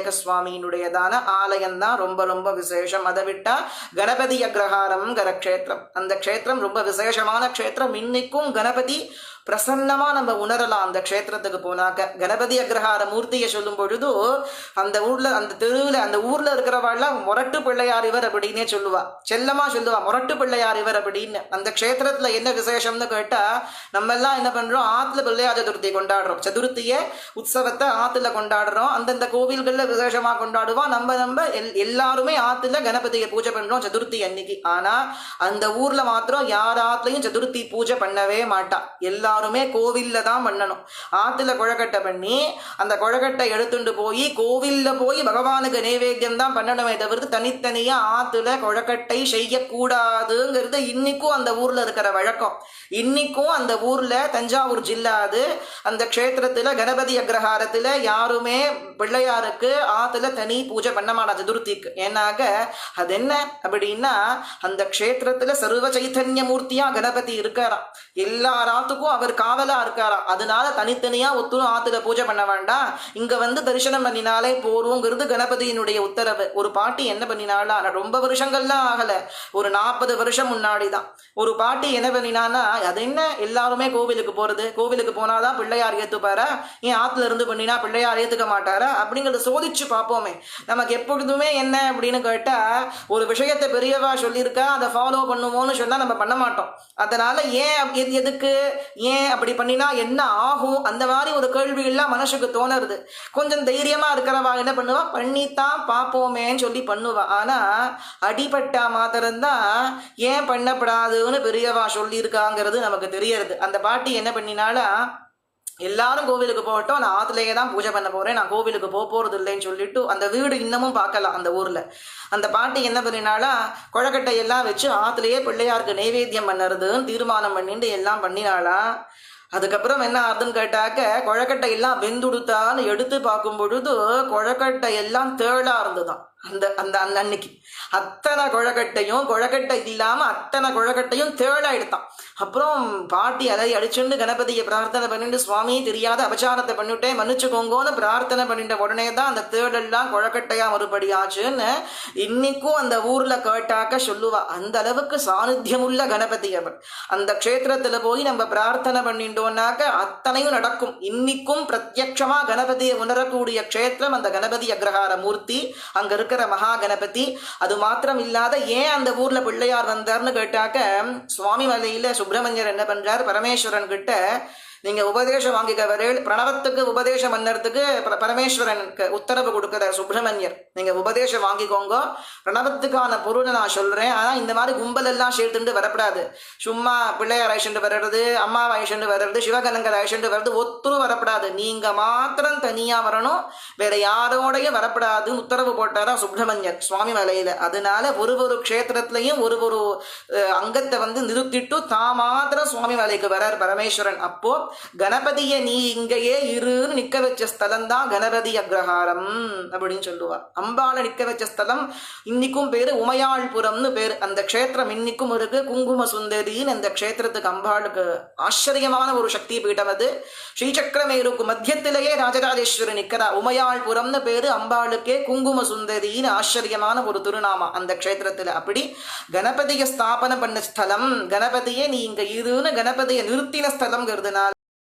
விநாயக சுவாமியினுடையதான ஆலயம் தான் ரொம்ப ரொம்ப விசேஷம். அதை விட்டா கணபதி அக்ரஹாரம் கரக்ஷேத்திரம் அந்த க்ஷேத்திரம் ரொம்ப விசேஷமான க்ஷேத்திரம். இன்னைக்கும் கணபதி பிரசன்னமா நம்ம உணரலாம் அந்த க்ஷேத்திரத்துக்கு போனாக்க. கணபதி அக்ரஹார மூர்த்தியை சொல்லும் பொழுது அந்த ஊர்ல அந்த தெருவில் அந்த ஊர்ல இருக்கிறவாள்லாம் முரட்டு பிள்ளையார் இவர் அப்படின்னே சொல்லுவா. செல்லமா சொல்லுவா முரட்டு பிள்ளையார் இவர் அப்படின்னு. அந்த க்ஷேத்திரத்தில் என்ன விசேஷம்னு கேட்டா நம்ம எல்லாம் என்ன பண்றோம் ஆத்துல பிள்ளையார் சதுர்த்தி கொண்டாடுறோம். சதுர்த்திய உற்சவத்தை ஆத்துல கொண்டாடுறோம். அந்தந்த கோவில்கள்ல விசேஷமா கொண்டாடுவோம் நம்ம நம்ம எல்- எல்லாருமே ஆத்துல கணபதியை பூஜை பண்றோம் சதுர்த்தி அன்னைக்கு. ஆனா அந்த ஊர்ல மாத்திரம் யார் ஆத்துலயும் சதுர்த்தி பூஜை பண்ணவே மாட்டா. எல்லாருமே கோவில்ல தான் பண்ணணும். ஆற்றுல குழக்கட்டை பண்ணி அந்த குழக்கட்டை எடுத்துட்டு போய் கோவில்ல போய் பகவானுக்கு நைவேத்தியம் தான் பண்ணணுமே தவிர்த்து தனித்தனியாக ஆற்றுல குழக்கட்டை செய்யக்கூடாதுங்கிறது இன்னைக்கும் அந்த ஊரில் இருக்கிற வழக்கம். இன்னைக்கும் அந்த ஊரில் தஞ்சாவூர் ஜில்லா அது. அந்த க்ஷேத்திரத்தில் கணபதி அக்ரஹாரத்தில் யாருமே பிள்ளையாருக்கு ஆற்றுல தனி பூஜை பண்ண மாட்டா சதுர்த்திக்கு. ஏன்னாக்க அது என்ன? அப்படின்னா அந்த க்ஷேத்திரத்தில் சர்வ சைத்தன்ய மூர்த்தியா கணபதி இருக்காராம். எல்லா ராத்துக்கும் அவர் காவலா இருக்காராம் அதனால தனித்தனியா ஒத்துரும் ஆத்துல பூஜை பண்ண வேண்டாம். இங்க வந்து தரிசனம் பண்ணினாலே போறோங்கிறது கணபதியினுடைய உத்தரவு. ஒரு பாட்டி என்ன பண்ணினாலா ரொம்ப வருஷங்கள்லாம் ஆகல. ஒரு நாற்பது வருஷம் முன்னாடி தான் ஒரு பாட்டி என்ன பண்ணினானா அது என்ன? எல்லாருமே கோவிலுக்கு போறது. கோவிலுக்கு போனாதான் பிள்ளையார் ஏத்துப்பாரா? ஏன் ஆத்துல இருந்து பண்ணினா பிள்ளையார் ஏத்துக்க மாட்டாரா? அப்படிங்கறத சோதிச்சு பார்ப்போமே. நமக்கு எப்பொழுதுமே என்ன அப்படின்னு கேட்டா ஒரு விஷயத்தை பெரியவா சொல்லியிருக்கா அதை ஃபாலோ பண்ணுவோம்னு சொன்னா நம்ம பண்ண மாட்டோம். அதனால ஏன் எது- எதுக்கு? ஏன் அப்படி பண்ணினா என்ன ஆகும்? அந்த மாதிரி ஒரு கேள்விகள்லாம் மனசுக்கு தோணுறது கொஞ்சம் தைரியமா இருக்கிறவா என்ன பண்ணுவா? பண்ணித்தான் பார்ப்போமேன்னு சொல்லி பண்ணுவா. ஆனா அடிபட்டா மாத்திரம்தான் ஏன் பண்ணப்படாதுன்னு பெரியவா சொல்லியிருக்காங்கிறது நமக்கு தெரியறது. அந்த பாட்டி என்ன பண்ணினாலா எல்லாரும் கோவிலுக்கு போகட்டும். நான் ஆத்துலேயே தான் பூஜை பண்ண போறேன். நான் கோவிலுக்கு போக போறது இல்லைன்னு சொல்லிட்டு அந்த வீடு இன்னமும் பார்க்கலாம் அந்த ஊர்ல. அந்த பாட்டி என்ன பண்ணினாலா குழக்கட்டை எல்லாம் வச்சு ஆத்துலேயே பிள்ளையாருக்கு நைவேத்தியம் பண்ணுறதுன்னு தீர்மானம் பண்ணிட்டு எல்லாம் பண்ணினாளா. அதுக்கப்புறம் என்ன ஆகுதுன்னு கேட்டாக்க குழக்கட்டை எல்லாம் வெந்துடுத்தான்னு எடுத்து பார்க்கும் பொழுது குழக்கட்டை எல்லாம் தேளா இருந்துதான் அந்த அந்த அந்த அன்னைக்கு. அத்தனை குழக்கட்டையும் குழக்கட்டை இல்லாம அத்தனை குழக்கட்டையும் தேழா எடுத்தான் அப்புறம் பாட்டி அலறி அடிச்சுண்டு கணபதியை பிரார்த்தனை பண்ணிட்டு சுவாமி தெரியாத அபச்சாரத்தை பண்ணிவிட்டேன் மன்னிச்சுக்கோங்கன்னு பிரார்த்தனை பண்ணிட்ட உடனே தான் அந்த தேடெல்லாம் குழக்கட்டையா மறுபடி ஆச்சுன்னு இன்னைக்கும் அந்த ஊர்ல கேட்டாக்க சொல்லுவா. அந்த அளவுக்கு சாநித்தியமுள்ள கணபதி அவர் அந்த க்ஷேத்திரத்தில் போய் நம்ம பிரார்த்தனை பண்ணிட்டோம்னாக்க அத்தனையும் நடக்கும். இன்னைக்கும் பிரத்யட்சமாக கணபதியை உணரக்கூடிய க்ஷேத்திரம் அந்த கணபதி அக்ரஹார மூர்த்தி அங்க இருக்கிற மகா கணபதி அது மாத்திரம் இல்லாத ஏன் அந்த ஊர்ல பிள்ளையார் வந்தார்னு கேட்டாக்க சுவாமி மலையில சுப்பிரமணியர் என்ன பண்றார் பரமேஸ்வரன் கிட்ட நீங்க உபதேசம் வாங்கிக்க வரேள் பிரணவத்துக்கு உபதேசம் பண்ணறதுக்கு பரமேஸ்வரனுக்கு உத்தரவு கொடுக்கிறார் சுப்பிரமணியர் நீங்க உபதேசம் வாங்கிக்கோங்க பிரணவத்துக்கான பொருளை நான் சொல்றேன். ஆனா இந்த மாதிரி கும்பல் எல்லாம் சேர்த்துட்டு வரக்கூடாது சும்மா பிள்ளையார் ஐஷண்டு வர்றது அம்மா ஐஷண்டு வர்றது சிவகலங்கர் ஐஷண்டு வர்றது ஒத்துரும் வரக்கூடாது நீங்க மாத்திரம் தனியா வரணும் வேற யாரோடையும் வரப்படாதுன்னு உத்தரவு போட்டாரா சுப்பிரமணியர் சுவாமி மலையில. அதனால ஒரு ஒரு க்ஷேத்திரத்திலையும் ஒரு ஒரு அங்கத்தை வந்து நிறுத்திட்டு தான் மாத்திரம் சுவாமி மலைக்கு வரார் பரமேஸ்வரன். அப்போ கணபதிய நீ இங்கேயே இருன்னு நிக்க வச்ச ஸ்தலம் தான் கணபதி அக்ரஹாரம் அப்படின்னு சொல்லுவா. அம்பால நிக்க வச்ச ஸ்தலம் இன்னைக்கும் பேரு உமையாள்புரம்னு பேரு. அந்த க்ஷேத்திரம் இன்னைக்கும் இருக்கு. குங்கும சுந்தரின்னு அந்த க்ஷேத்திரத்துக்கு அம்பாளுக்கு ஆச்சரியமான ஒரு சக்தி பீட்டம் அது. ஸ்ரீசக்கரமேருக்கு மத்தியத்திலேயே ராஜராஜேஸ்வரி நிக்கிறா. உமையாள்புரம்னு பேரு அம்பாளுக்கே குங்கும சுந்தரின்னு ஆச்சரியமான ஒரு திருநாமா அந்த க்ஷேத்திரத்துல. அப்படி கணபதியை ஸ்தாபனம் பண்ண ஸ்தலம் கணபதியே நீ இங்க இருன்னு கணபதியை நிறுத்தின ஸ்தலம்ங்கிறதுனால